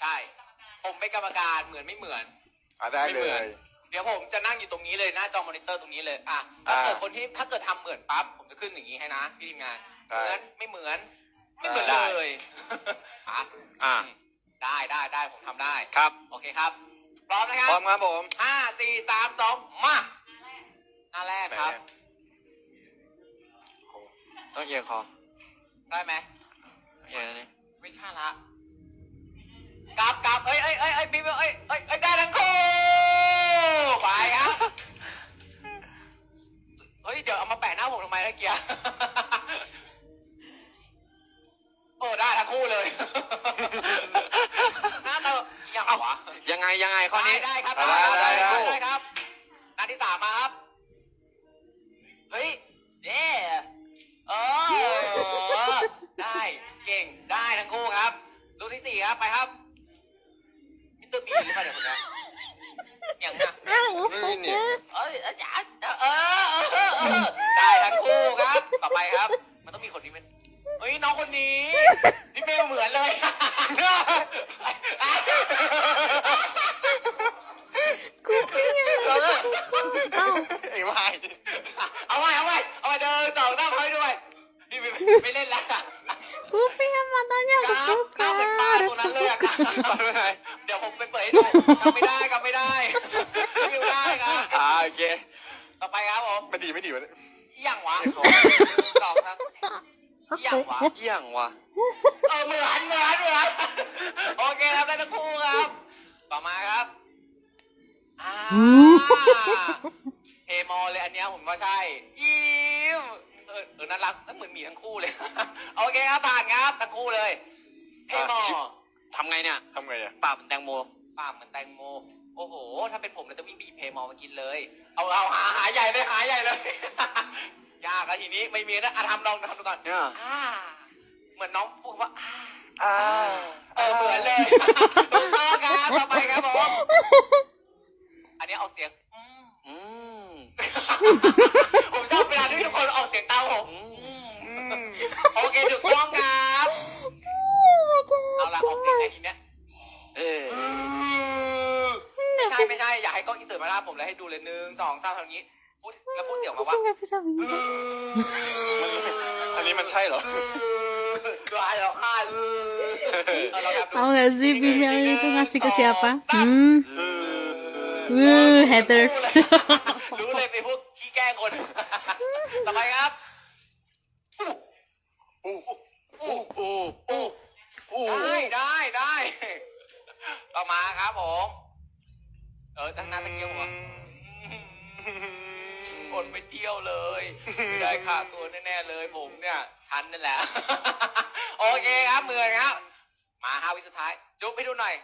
ใช่ ผมเป็นกรรมการเหมือนไม่เหมือน อะได้ไม่เลเหมือน ย เดี๋ยวผมจะนั่งอยู่ตรงนี้เลยหน้าจอมอนิเตอร์ตรงนี้เลยอะถ้าอ่าเกิดคนที่ถ้าเกิดทำเหมือนปั๊บผมจะขึ้นอย่างนี้ให้นะพี่ทีมงานได้เหมือนไม่เหมือนไม่เหมือนได้เลยอะอ่าได้ได้ได้ผมทำได้ ครับโอเคครับ พร้อมนะครัพร้อบมครับผมห้าสี่สามสองมาหน้าแรกแหมครับ ต้องเอียงคอได้ไหมเอียงอันนี้ไม่ใช่ละ กลับกลับเอ้ยเอ้ยเอ้ยเอ้ยพี่เอ้ยเอ้ยเอ้ยได้ทั้งคู่ไปครับเฮ้ยเดี๋ยวเอามาแปะหน้าผมทำไมตะเกียร์โอ้ได้ทั้งคู่เลยหน้าเตอยังวะยังไงยังไงข้อนี้ได้ได้ครับได้ได้ได้ได้ครับหน้าที่สามมาครับเฮ้ยเย่เออได้เก่งได้ทั้งคู่ครับลูกที่สี่ครับ ไปครับ มิสเตอร์บีหรือเปล่าเดี๋ยวผมนะอย่างน่ะนี่นี่เอ้ยอาจารย์เออเออเออเออได้ทั้งคู่ครับ ต่อไปครับ มันต้องมีคนนี้เป็นเฮ้ยน้องคนนี้พี่เมลเหมือนเลยไอ้วายเอาไว้เอาไว้เอาไว้เดินสองหน้าพอยด้วยพี่ไม่ไม่เล่นแล้ว Kupinya matanya ครับหน้าเป็นป้า kebuka, ตรง harus นั้นเลยอะครับ kebuka. เดี๋ยว ผมไปเปิดให้ดูกลับไม่ได้กลับไม่ได้ไม่ได้ครับอ่าโอเคต่อไปครับผมไม่ดีไม่ดีวะเนี่ยอีหยังวะสองครับอีหยังวะเยี่ยงว่ะเออเหมือนเหมือนเหมือนโอเคครับได้ทั้งคู่ครับ ต่อมาครับอ่าเฮมอลเลยอันเนี้ยผมว่าใช่ยิ้มเออเออน่ารักนั่นเหมือนหมีทั้งคู่เลย โอเคครับผ่านครับทั้งคู่เลยเฮมอล ทำไงเนี่ยทำไงอะ ปากเป็นแตงโมปากเหมือนแตงโม โอ้โห ถ้าเป็นผมเราจะมีบีบเพมอลมากินเลย เอาเอาหาหาใหญ่เลยหาใหญ่เลย ยากแล้วทีนี้ไม่มีนะอะทำลองทำดูก่อนเนี่ย อ่าเหมือนน้องพูดว่าอ่าอ่าเออเหมือนเลยถูกต้องครับต่อไปครับผมอันนี้เอาเสียงอืมอืมผมชอบเวลาที่ทุกคนออกเสียงตามผมอืม อืม โอเคถูกต้องครับ เอาละออกเสียงไหนทีเนี้ย เออ ไม่ใช่ไม่ใช่อยากให้กล้องอินเสิร์ตมาหน้าผมแล้วให้ดูเลยหนึ่งสองสามทำอย่างนี้พูดแล้วพูดเสียงมาว่า Kupi nggak bisa begini. อันนี้มันใช่เหรอร้ายเราฆ่าเออเราทำดู Tahu nggak sih Bimnya itu ngasih ke siapa? Hmm. Wuh, hater. รู้เลยเป็นพวกขี้แกล้งคน ต่อไปครับอู้อู้อู้อู้อู้ได้ได้ได้ต่อมาครับผม เออตั้งหน้าตะเกียบหัวคนไปเที่ยวเลยไม่ได้ค่าตัวแน่ๆเลยผมเนี่ยทันนั่นแหละ โอเคครับเหมือนครับ มาห้าวิสุดท้าย จุ๊บให้ดูหน่อย